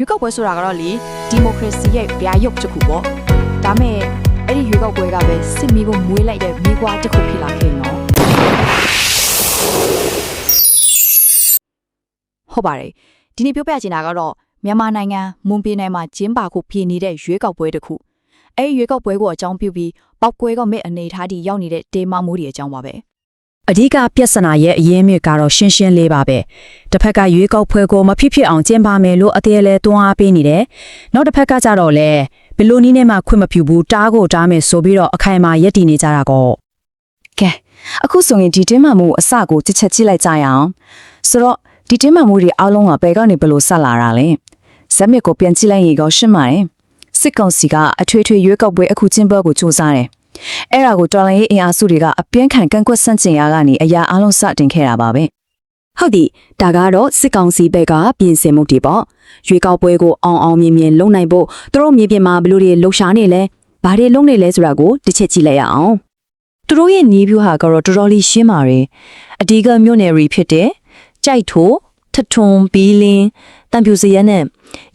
ရွေးကောက်ပွဲဆိုတာကတော့လေဒီမိုကရေစီရဲ့ဗျာရုပ်တစ်ခုပေါ့ဒါမဲ့အဲ့ဒီရွေးကောက်ပွဲကပဲစစ်မီးကိုမွေးလိုက်တဲ့မိကွာတစ်ခုဖြစ်လာခဲ့နော်ဟုတ်ပါတယ်ဒီနေ့ပြောပြချင်တာကတော့မြန်မာနိုင်ငံမွန်ပြည်နယ်မှာကျင်းပခုပြည်နေတဲ့ရွေးကောက်ပွဲတစ်ခုအဲ့ဒီရွေးကောက်ပွဲကိုအကြောင်းပြုပြီးပောက်ကွဲကမဲ့အနေထားတီရောက်နေတဲ့ဒေမမိုးဒီအကြောင်းပါပဲ အဓိကပြဿနာရဲ့အရင်းမြစ်ကတော့ရှင်းရှင်းလေးပါပဲတစ်ဖက်ကရွေးကောက်ပွဲကိုမဖြစ်ဖြစ်အောင်ကျင်းပမယ်လို့အသေးလဲတွန်းအားပေးနေတယ်နောက်တစ်ဖက်ကကြတော့လေဘယ်လိုနည်းနဲ့မှခွင့်မပြုဘူးတားကိုတားမယ်ဆိုပြီးတော့အခိုင်အမာရက်တည်နေကြတာကောကဲအခုဆိုရင်ဒီတင်းမှန်မှုအစကိုတစ်ချက်ကြည့်လိုက်ကြရအောင်ဆိုတော့ဒီတင်းမှန်မှုတွေအားလုံးကဘယ်ကနေဘယ်လိုဆက်လာတာလဲဇက်မစ်ကိုပြန်ကြည့်လိုက်ရင်ကောရှင်းပါတယ်စစ်ကောင်စီကအထွေထွေရွေးကောက်ပွဲအခုကျင်းပကိုစူးစမ်းတယ် အဲ့ဒါကိုတော်လိုင်းရေးအင်အားစုတွေကအပြင်းခံကန့်ကွက်ဆန့်ကျင်ရာကနေအရာအလုံးစတင်ခဲ့တာပါပဲဟုတ်ပြီဒါကတော့စစ်ကောင်စီဘက်ကပြင်ဆင်မှုတွေပေါ့ရွေးကောက်ပွဲကိုအောင်အောင်မြင်မြင်လုပ်နိုင်ဖို့သူတို့မြေပြင်မှာဘယ်လိုတွေလှုပ်ရှားနေလဲဘာတွေလုပ်နေလဲဆိုတာကိုတစ်ချက်ကြည့်လိုက်ရအောင်သူတို့ရဲ့နီးဗျူဟာကတော့တော်တော်လေးရှင်းပါတယ်အဓိကမြို့နယ်တွေဖြစ်တဲ့ကြိုက်ထိုထထွန်ဘီလင်းတံပြူစရဲနဲ့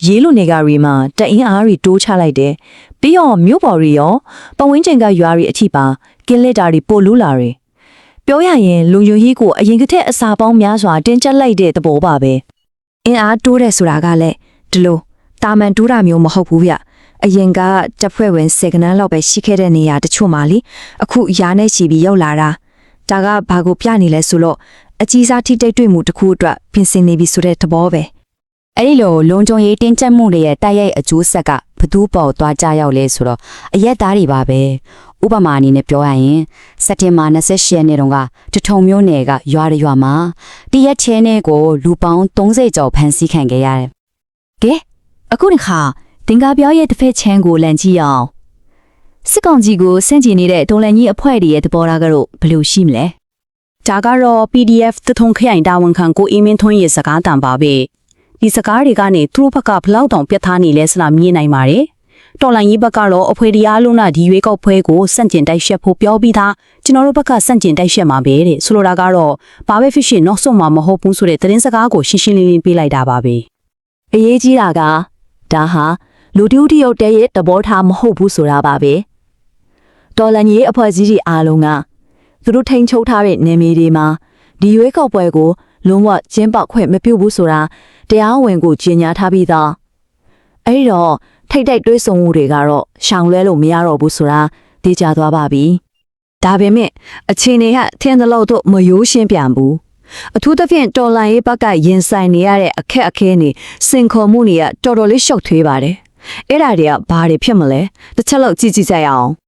ရေးလိုနေကရီမှာတအင်းအားတွေတိုးချလိုက်တယ်ပြီးတော့မြို့ပေါ်တွေရောပဝင်းကျင်ကရွာတွေအထိပါကင်းလက်တာတွေပို့လူလာတွေပြောရရင်လူယုံကြီးကိုအရင်ကတည်းအစာပေါင်းများစွာတင်းကျပ်လိုက်တဲ့သဘောပါပဲအင်းအားတိုးတယ်ဆိုတာကလည်းဒီလိုတာမန်တိုးတာမျိုးမဟုတ်ဘူးဗျအရင်ကတပ်ဖွဲ့ဝင်စေကနန်းလောက်ပဲရှိခဲ့တဲ့နေရာတချို့မှာလीအခုရာနဲ့ချီပြီးရောက်လာတာဒါကဘာကိုပြနေလဲဆိုတော့အကြီးစားထိတိတ်တွေ့မှုတစ်ခုအတွက်ပြင်ဆင်နေပြီဆိုတဲ့သဘောပဲ အဲ့ဒီလိုလုံခြုံရေးတင်းကျပ်မှုတွေရဲ့တိုက်ရိုက်အကျိုးဆက်ကဘသူ့ပေါ်သွားကြရောက်လဲဆိုတော့အရက်သားတွေပါပဲဥပမာအနေနဲ့ပြောရရင်စက်တင်ဘာ28ရက်နေ့တုန်းကတထုံမျိုးနယ်ကရွာရရွာမှာတရက်ချဲနဲ့ကိုလူပေါင်း30ကျော်ဖမ်းဆီးခံခဲ့ရတယ်ကဲအခုဒီခါတင်ကားပြောရဲ့တစ်ဖက်ချမ်းကိုလန်ကြည့်အောင်စစ်ကောင်ကြီးကိုစန့်ကျင်နေတဲ့တော်လန်ကြီးအဖွဲ့တွေရဲ့သဘောထားကတော့ဘယ်လိုရှိမလဲဒါကတော့ PDF သထုံခရိုင်တာဝန်ခံကိုအင်းမင်းထွန်းရဲ့စကားတံပါပဲ ဒီစကားတွေကနေသူတို့ဘက်ကဘလောက်တောင်ပြတ်သားနေလဲဆိုတာမြင်နိုင်ပါတယ်တော်လိုင်းကြီးဘက်ကတော့အဖွဲတရားလုံးနာဒီရွေးကောက်ပွဲကိုစန့်ကျင်တိုက်ရှက်ဖို့ပြောပြီးသားကျွန်တော်တို့ဘက်ကစန့်ကျင်တိုက်ရှက်မှာပဲတဲ့ဆိုလိုတာကတော့ဘာပဲဖြစ်ဖြစ်နောက်ဆုံးမှာမဟုတ်ဘူးဆိုတဲ့သတင်းစကားကိုရှင်းရှင်းလင်းလင်းပေးလိုက်တာပါပဲအရေးကြီးတာကဒါဟာလူတူတယောက်တည်းရဲ့သဘောထားမဟုတ်ဘူးဆိုတာပါပဲတော်လန်ကြီးအဖွဲ့အစည်းတွေအားလုံးကသူတို့ထိန်ချုပ်ထားတဲ့နေမြေတွေမှာဒီရွေးကောက်ပွဲကို လုံးဝကျင်းပခွင့်မပြုဘူးဆိုတာတရားဝင်ကိုကြေညာထားပြီးသားအဲ့ဒီတော့ထိတ်တိုက်တွေးဆုံမှုတွေကတော့ရှောင်လွဲလို့မရတော့ဘူးဆိုတာသိကြသွားပါပြီဒါပေမဲ့အခြေအနေကထင်သလောက်တော့မရိုးရှင်းပြန်ဘူးအထူးသဖြင့်တော်လန်ရေးဘက်ကရင်ဆိုင်နေရတဲ့အခက်အခဲတွေစင်ခေါ်မှုတွေကတော်တော်လေးရှုပ်ထွေးပါတယ်။အဲ့ဒါတွေကဘာတွေဖြစ်မလဲ။တစ်ချက်လောက်ကြည့်ကြည့်ကြရအောင်။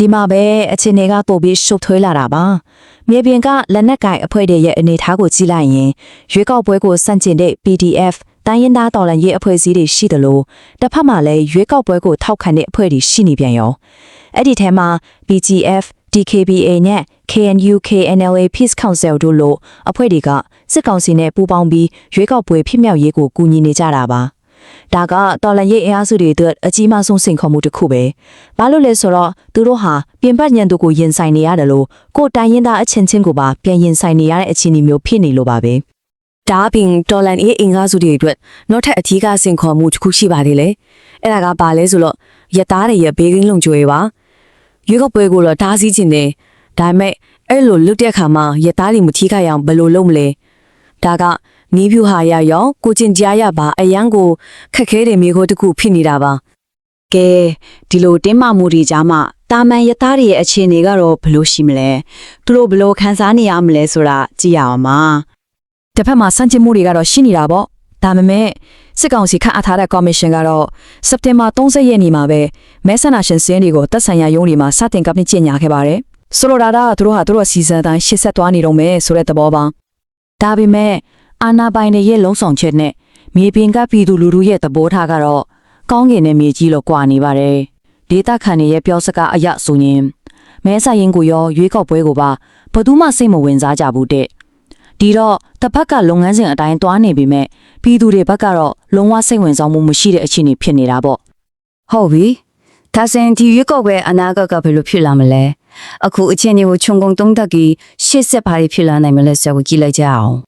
ဒီမှာပဲအခြေအနေကပိုပြီးရှုပ်ထွေးလာတာပါ။မြေပြင်ကလက်နက်ကင်အဖွဲ့တွေရဲ့အနေအထားကိုကြည့်လိုက်ရင်ရွေးကောက်ပွဲကိုစန့်ကျင်တဲ့ PDF တိုင်းရင်းသားတော်လှန်ရေးအဖွဲ့အစည်းတွေရှိတယ်လို့တစ်ဖက်မှာလည်းရွေးကောက်ပွဲကိုထောက်ခံတဲ့အဖွဲ့တွေရှိနေပြန်ရော။အဲ့ဒီထဲမှာ BGF DKBA နဲ့ KNU KNLA Peace Council တို့လို့အဖွဲ့တွေကစစ်ကောင်စီနဲ့ပူးပေါင်းပြီးရွေးကောက်ပွဲဖြစ်မြောက်ရေးကိုကူညီနေကြတာပါ။ ဒါကတော်လန်ရေးအင်အားစုတွေအတွက်အကြီးမားဆုံးစိန်ခေါ်မှုတစ်ခုပဲ။ဘာလို့လဲဆိုတော့သူတို့ဟာပြင်ပညံတို့ကိုရင်ဆိုင်နေရတယ်လို့ကိုယ်တိုင်ရင်သားအချင်းချင်းကိုပါပြန်ရင်ဆိုင်နေရတဲ့အခြေအနေမျိုးဖြစ်နေလို့ပါပဲ။ဒါအပြင်တော်လန်အေးအင်္ဂါစုတွေအတွက်နောက်ထပ်အထီးကစင်ခေါ်မှုတစ်ခုရှိပါသေးတယ်အဲ့ဒါကဘာလဲဆိုတော့ရသားတွေရဲ့ဘေးကင်းလုံခြုံရေးပါရွေးကောက်ပွဲကိုတော့ဓာစည်းခြင်းတယ်ဒါပေမဲ့အဲ့လိုလွတ်တဲ့အခါမှာရသားတွေမထီးခိုက်အောင်ဘယ်လိုလုပ်မလဲဒါက နီးဖြူဟာရရောကိုကျင်ကြားရပါအရန်ကိုခက်ခဲတဲ့မိခိုးတစ်ခုဖြစ်နေတာပါကဲဒီလိုတင်းမာမှုတွေကြားမှာတာမန်ရသားတွေရဲ့အခြေအနေကတော့ဘယ်လိုရှိမလဲသူတို့ဘယ်လိုခံစားနေရမလဲဆိုတာကြည့်ရအောင်ပါတစ်ဖက်မှာစန့်ကျင်မှုတွေကတော့ရှိနေတာပေါ့ဒါပေမဲ့စစ်ကောင်စီခန့်အပ်ထားတဲ့ကော်မရှင်ကတော့စက်တင်ဘာ30ရက်နေ့မှာပဲမဲဆန္ဒရှင်စင်းတွေကိုတက်ဆိုင်ရာရုံးတွေမှာစတင်ကပ်ပြီးကြီးညာခဲ့ပါတယ်ဆိုလိုတာကသူတို့ဟာသူတို့အစီအစဉ်အတိုင်းရှေ့ဆက်သွားနေတော့မယ်ဆိုတဲ့သဘောပါဒါပေမဲ့ အာနာပိုင်တွေရဲ့လုံဆောင်ချက်နဲ့မြေပြင်ကပြည်သူလူထုရဲ့သဘောထားကတော့ကောင်းကင်နဲ့မြေကြီးလို့ကွာနေပါတယ်ဒေတာခန်တွေရဲ့ပြောစကားအရဆိုရင်မဲဆိုင်ရင်ကိုရောရွေးကောက်ပွဲကိုပါဘယ်သူမှစိတ်မဝင်စားကြဘူးတဲ့ဒီတော့တစ်ဖက်ကလုပ်ငန်းစဉ်အတိုင်းသွားနေပြီမဲ့ပြည်သူတွေဘက်ကတော့လုံးဝစိတ်ဝင်စားမှုမရှိတဲ့အခြေအနေဖြစ်နေတာပေါ့ဟုတ်ပြီဒါစင်ဒီရွက်ကောက်ပဲအနာဂတ်ကဘယ်လိုဖြစ်လာမလဲအခုအချင်းတွေကိုခြုံငုံတုံးတက်ကြီးရှေ့ဆက်ပါဖြစ်လာနိုင်မလဲဆိုကိုကြည့်လိုက်ကြအောင်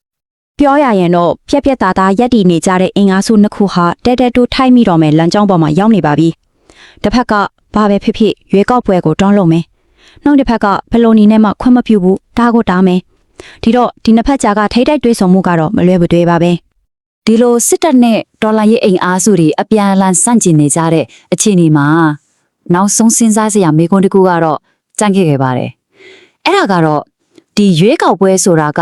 ပြောရရင်တော့ပြက်ပြက်သားသားရက်တည်နေကြတဲ့အင်အားစုနှစ်ခုဟာတဲတဲတိုးထိုက်မိတော့မယ်လမ်းကြောင်းပေါ်မှာရောက်နေပါပြီ။တစ်ဖက်ကဘာပဲဖြစ်ဖြစ်ရွေးကောက်ပွဲကိုတွန်းလုပ်မယ်။နောက်တစ်ဖက်ကဘယ်လိုနီနဲ့မှခွင့်မပြုဘူးဒါကိုတားမယ်။ဒီတော့ဒီနှစ်ဖက်ကြားကထိတိုက်တွေးဆုံမှုကတော့မလွယ်ဘူးတွေပါပဲ။ဒီလိုစစ်တပ်နဲ့ဒေါ်လာရေးအိမ်အားစုတွေအပြန်အလှန်ဆန့်ကျင်နေကြတဲ့အခြေအနေမှာနောက်ဆုံးစဉ်းစားစရာမေးခွန်းတစ်ခုကတော့ကြန့်ခဲ့ခဲ့ပါတယ်။အဲ့ဒါကတော့ဒီရွေးကောက်ပွဲဆိုတာက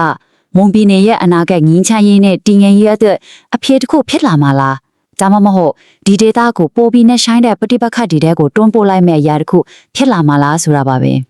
မွန်ပြည်နယ်ရဲ့အနာဂတ်ငင်းချမ်းရေးနဲ့တည်ငြိမ်ရေးအတွက်အဖြစ်တစ်ခုဖြစ်လာမှာလား။ဒါမှမဟုတ်ဒီဒေတာကိုပိုပြီးနဲ့ရှိုင်းတဲ့ပฏิပတ်ခတ်တွေတဲကိုတွန်းပို့လိုက်မဲ့အရာတစ်ခုဖြစ်လာမှာလားဆိုတာပါပဲ။